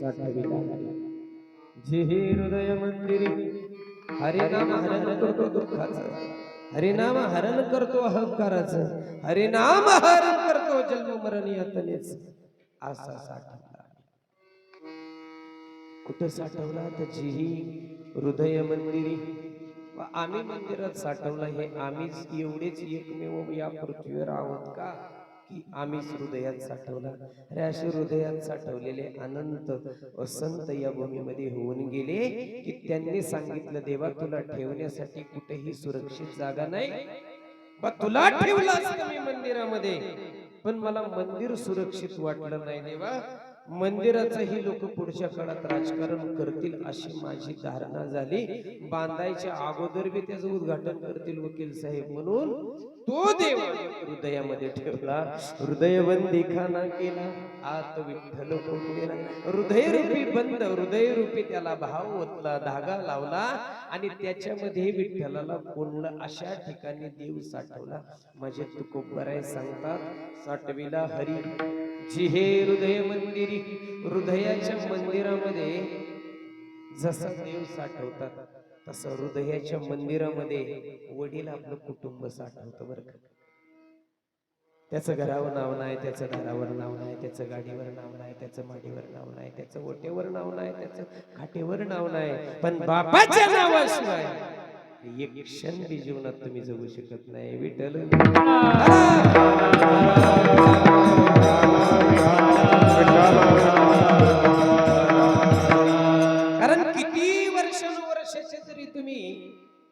साठविला जे हे हृदय मंदिरी। हरिनाम हरण करतो दुःखाचं। हरिनाम हरण करतो अहंकाराचं। हरिनाम हरण करतो जन्म मरण यातनेच। असा साठवला कुठं साठवला तर जीही हृदय मंदिरी? आम्ही मंदिरात साठवला हे आम्हीच एवढेच एकमेव या पृथ्वीवर आहोत का? की आम्हीच हृदयात साठवला अरे असे हृदयात साठवलेले अनंत असंत या भूमीमध्ये होऊन गेले की त्यांनी सांगितलं देवा तुला ठेवण्यासाठी कुठेही सुरक्षित जागा नाही. तुला ठेवलं मी मंदिरामध्ये. पण मला मंदिर सुरक्षित वाटलं नाही देवा. मंदिराचंही लोक पुढच्या काळात राजकारण करतील अशी माझी धारणा झाली. बांधायच्या अगोदर बी त्याचं उद्घाटन करतील वकील साहेब म्हणून. तो देव हृदयामध्ये ठेवला. हृदयबंदी खाना केला. आत विठ्ठल कोंडलेला हृदयरूपी बंद हृदयरूपी त्याला भाव ओतला धागा लावला आणि त्याच्यामध्ये विठ्ठलाला कोंडलं अशा ठिकाणी देव साठवला. माझे तुकोबराय सांगतात साठविला हरी. जी हे हृदय मंदिरी हृदयाच्या मंदिरामध्ये जसं देव साठवतात तसं हृदयाच्या मंदिरामध्ये वडील आपलं कुटुंब साठवतं बरं का. त्याचं घरावर नाव नाही त्याचं दारावर नाव नाही त्याचं गाडीवर नाव नाही त्याचं माडीवर नाव नाही त्याचं ओटेवर नाव नाही त्याचं खाटेवर नाव नाही. पण बापाच्या नावाशिवाय एक क्षण बी जीवनात तुम्ही जगू शकत नाही विठ्ठल. कारण किती वर्षानुवर्षाचे तरी तुम्ही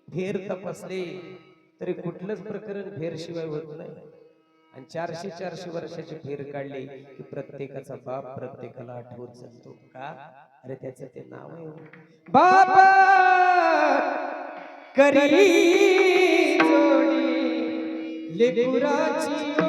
फेर तपासले तरी कुठलंच प्रकरण फेर शिवाय होत नाही. आणि चारशे चारशे वर्षाचे फेर काढले की प्रत्येकाचा बाप प्रत्येकाला आठवत जातो. का? अरे त्याचं ते नाव आहे. बाबा करी जोडी. लेकराची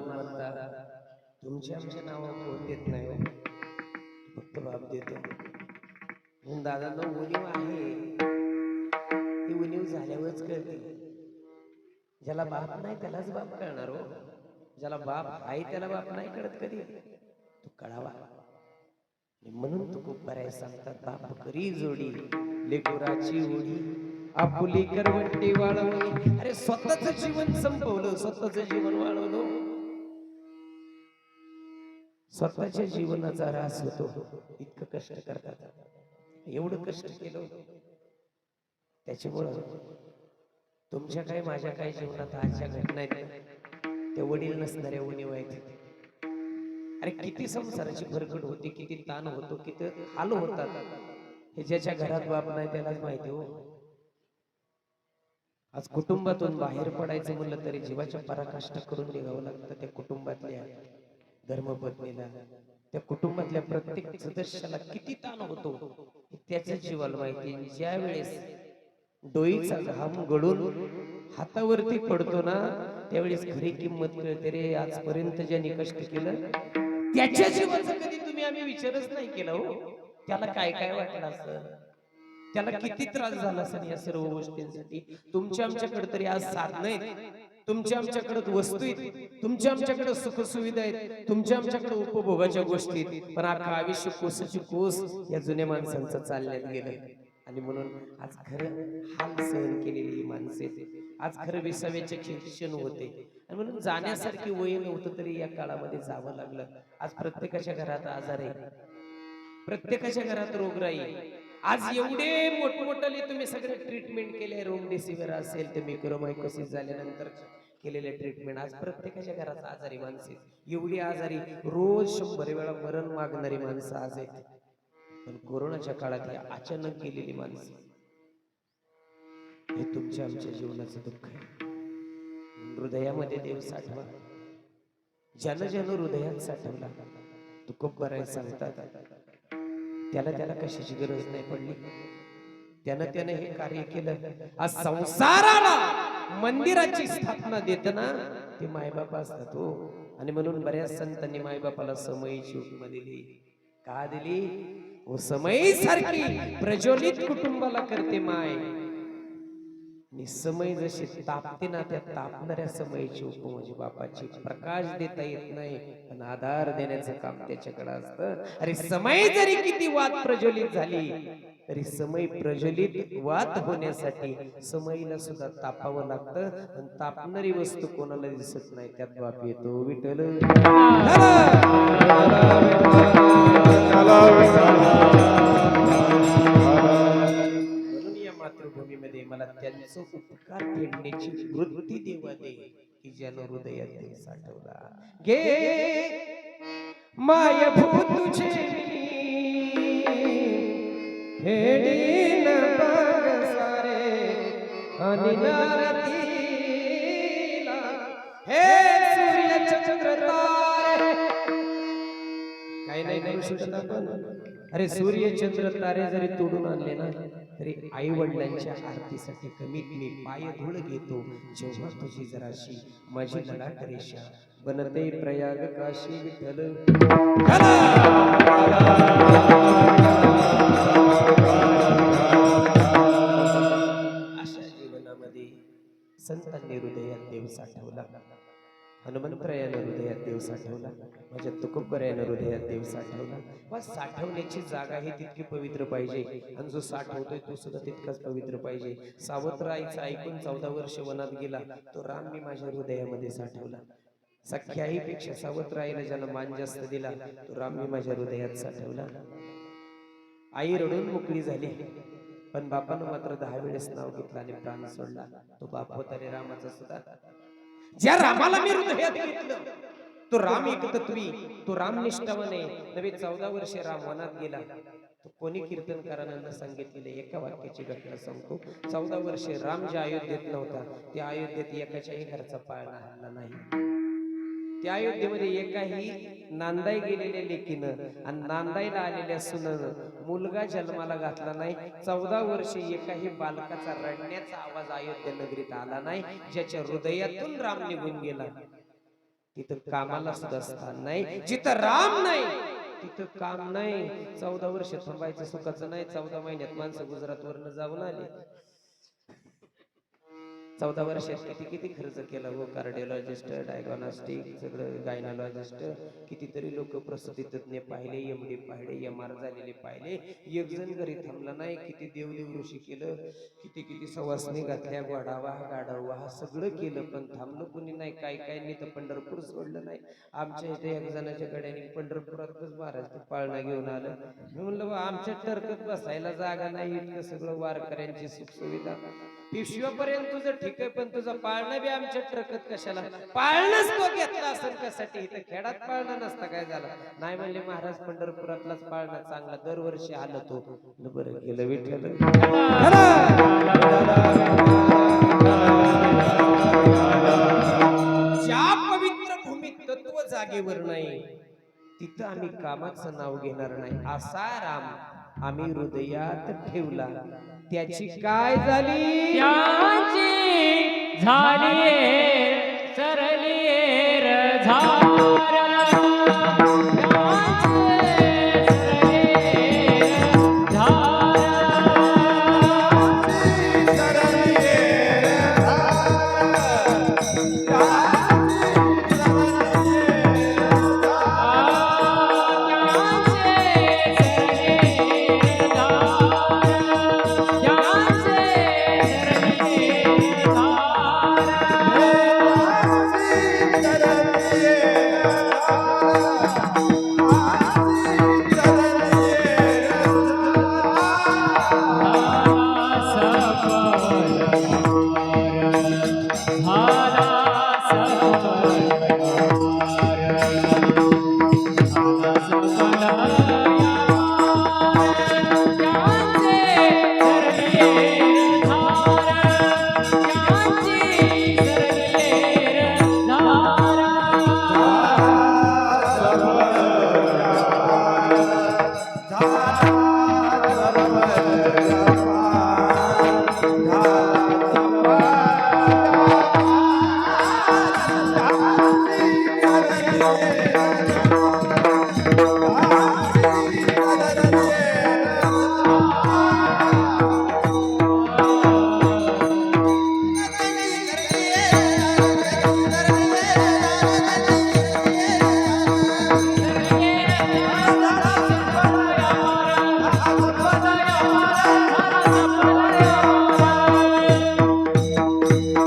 मालमत्ता तुमच्या आमच्या नावावर कोण देत नाही हो? फक्त बाप देतो. म्हणून दादांना उणीव आहे. ती उणीव झाल्यावरच कळते. ज्याला बाप नाही त्यालाच बाप कळणार हो. ज्याला बाप आहे त्याला बाप नाही कळत कधी. तो कळावा. म्हणून तू खूप बऱ्या सांगतात बाप करी जोडी लेकुराची ओढी आपुली करवंटी वाळवली. अरे स्वतःच जीवन संपवलं स्वतःच जीवन वाळवलं हो. स्वतःच्या जीवनाचा रास होतो. इतकं कष्ट करतात. एवढं कष्ट केलं त्याच्यामुळं तुमच्या काय माझ्या काय जीवनात आजच्या घटना आहेत. ते वडील नसणाऱ्या उणीव आहेत. अरे किती संसाराची भरकट होती किती ताण होतो किती आलो होतात. हे ज्याच्या घरात बाप नाही त्यालाच माहिती हो. आज कुटुंबातून बाहेर पडायचं म्हणलं तरी जीवाच्या पराकाष्ठा करून निघावं लागतं त्या कुटुंबातल्या. धर्मपत्नीला. त्या कुटुंबातल्या प्रत्येक सदस्याला किती ताण होतो त्याच्या जीवाला माहिती ज्या वेळेस डोईचा घाम गळून हातावरती पडतो ना त्यावेळेस खरी किंमत कळते रे. आजपर्यंत ज्यांनी कष्ट केलं त्याच्या जीवाचा कधी तुम्ही आम्ही विचारच नाही केला हो. त्याला काय काय वाटलं असं? त्याला किती त्रास झाला असेल या सर्व गोष्टींसाठी? तुमच्या आमच्याकडे तरी आज साधन आहेत. तुमच्या आमच्याकडे वस्तू आहेत तुमच्या आमच्याकडे सुख सुविधा आहेत तुमच्या आमच्याकडे उपभोगाच्या गोष्टी आहेत. पण अख्खं आयुष्य कोसाची कोस या जुन्या माणसांचं चालण्यात गेलं. आणि म्हणून आज खरं हाल सहन केलेली माणसे. आज खरं विसाव्याचे क्षण होते. आणि म्हणून जाण्यासारखी वय नव्हतं तरी या काळामध्ये जावं लागलं. आज प्रत्येकाच्या घरात आजार आहे प्रत्येकाच्या घरात रोगराई. आज एवढे मोठमोठाले तुम्ही सगळे ट्रीटमेंट केले रोमडेसिविर असेल ते मिक्रोमायकोसिस झाल्यानंतर केलेले ट्रीटमेंट आज प्रत्येकाच्या घरात आजारी माणसे. एवढी आजारी रोज शंभर वेळा मरण मागणारी माणसं आज आहेत. पण कोरोनाच्या काळात ही अचानक गेलेली माणसं. हे तुमच्या आमच्या जीवनाचं दुःख आहे. हृदयामध्ये देव साठवा. ज्यानं ज्यानं हृदयात साठवला दुःख करायला सांगतात. त्याला त्याला कशाची गरज नाही पडली. त्यानं त्यानं हे कार्य केलं. आज संसाराला मंदिराची स्थापना देताना ते मायबाप असतात हो. आणि म्हणून बऱ्याच संतांनी मायबापाला समयीची उपमा दिली. का दिली? समयी सारखी प्रज्वलित कुटुंबाला करते माय. आणि समय जशी तापते ना त्या तापणाऱ्या समयची उप बापाची प्रकाश देता येत नाही पण आधार देण्याचं काम त्याच्याकडे असतं. अरे समय जरी किती वाद प्रज्वलित झाली तरी समय प्रज्वलित वाद होण्यासाठी समयीला सुद्धा तापावं लागतं आणि तापणारी वस्तू कोणाला दिसत नाही त्यात बाप येतो विठ्ठल. मला त्यांचं उपकार फेडण्याची वृत्ती देवा दे की ज्यानं हृदयात देव साठवला. गे माय भूत तुझे. फेडीन बघ सारे आणि हे सूर्य चंद्र तारे. काही नाही नाही शकत आपण अरे सूर्य चंद्र तारे जरी तोडून आणले ना तरी आई वडिलांच्या आरतीसाठी कमीत मी पाय धूळ घेतो. जेव्हा तुझी जराशी माझी ललाट रेषा बनते प्रयाग काशी विठ्ठल. अशा जीवनामध्ये संतांनी हृदयात देव साठवला हनुमंतरायानं हृदयात देव साठवला माझ्या तुकोबरायानं हृदयात देव साठवला वा साठवण्याची जागा ही तितकी पवित्र पाहिजे. आणि जो साठवतोय तो सुद्धा तितकाच पवित्र पाहिजे. सावत्र आईचं ऐकून चौदा वर्ष वनात गेला. तो राम मी माझ्या हृदयामध्ये साठवला. सख्याही पेक्षा सावत्र आईला ज्याला मान जास्त दिला तो राम मी माझ्या हृदयात साठवला. आई रडून मोकळी झाली. पण बापानं मात्र दहा वेळेस नाव घेतलं आणि प्राण सोडला. तो बाप होता रे रामाचा सुद्धा ज्या रामाला मी हृदयात घेतलं तो राम एकतत्वी तो राम निष्ठावाने नवे चौदा वर्षे राम वनात गेला. तो कोणी कीर्तनकारांना सांगितलेले एका वाक्याची घटना सांगतो. चौदा वर्षे राम ज्या अयोध्येत नव्हता त्या अयोध्येत एकाच्याही घरचा पाळणा हल्ला नाही. त्या अयोध्येमध्ये एकाही नांदाई गेलेल्या लेखीनं आणि नांदाईला आलेल्या सुननं मुलगा जन्माला घातला नाही. चौदा वर्षे एकाही बालकाचा रडण्याचा आवाज अयोध्या नगरीत आला नाही. ज्याच्या हृदयातून राम निघून गेला. तिथं कामाला सुद्धा स्थान नाही. जिथं राम नाही तिथं काम नाही. चौदा वर्ष थांबायचं सुखाचं नाही. चौदा महिन्यात माणसं गुजरात वरनं जाऊन आले. चौदा वर्षात किती किती खर्च केला व कार्डिओलॉजिस्ट डायग्नॉस्टिक सगळं गायनॉलॉजिस्ट कितीतरी लोक प्रसूती तज्ञ पाहिले एम डी पाहिले एम आर झालेले पाहिले. एक जण घरी थांबला नाही किती देवदेव ऋषी केलं किती किती सवासनी घातल्या गोडावा गाडावा हा सगळं केलं पण थांबलं कुणी नाही काय काय नाही तर पंढरपूर सोडलं नाही. आमच्या इथे एक जणाच्या गड्याने पंढरपुरातच महाराज पाळणा घेऊन आलं. मी म्हणलं आमच्या टरकत बसायला जागा नाही इतकं सगळं वारकऱ्यांची सुखसुविधा. पिशव्यापर्यंत तुझं ठीक आहे पण तुझं पाळणं बी आमच्या ट्रकत कशाला? पाळणंच तो घेतला असेल कशासाठी? इथं खेळात पाळणं नसता काय झालं? नाही म्हणले महाराज पंढरपुरातलाच पाळणा चांगला दरवर्षी आलं तो. बरं गेलं विठ्ठल. ज्या पवित्र भूमीत तत्व जागेवर नाही तिथं आम्ही कामाचं नाव घेणार नाही. असा राम आम्ही हृदयात ठेवला. त्याची काय झाली? झाली सर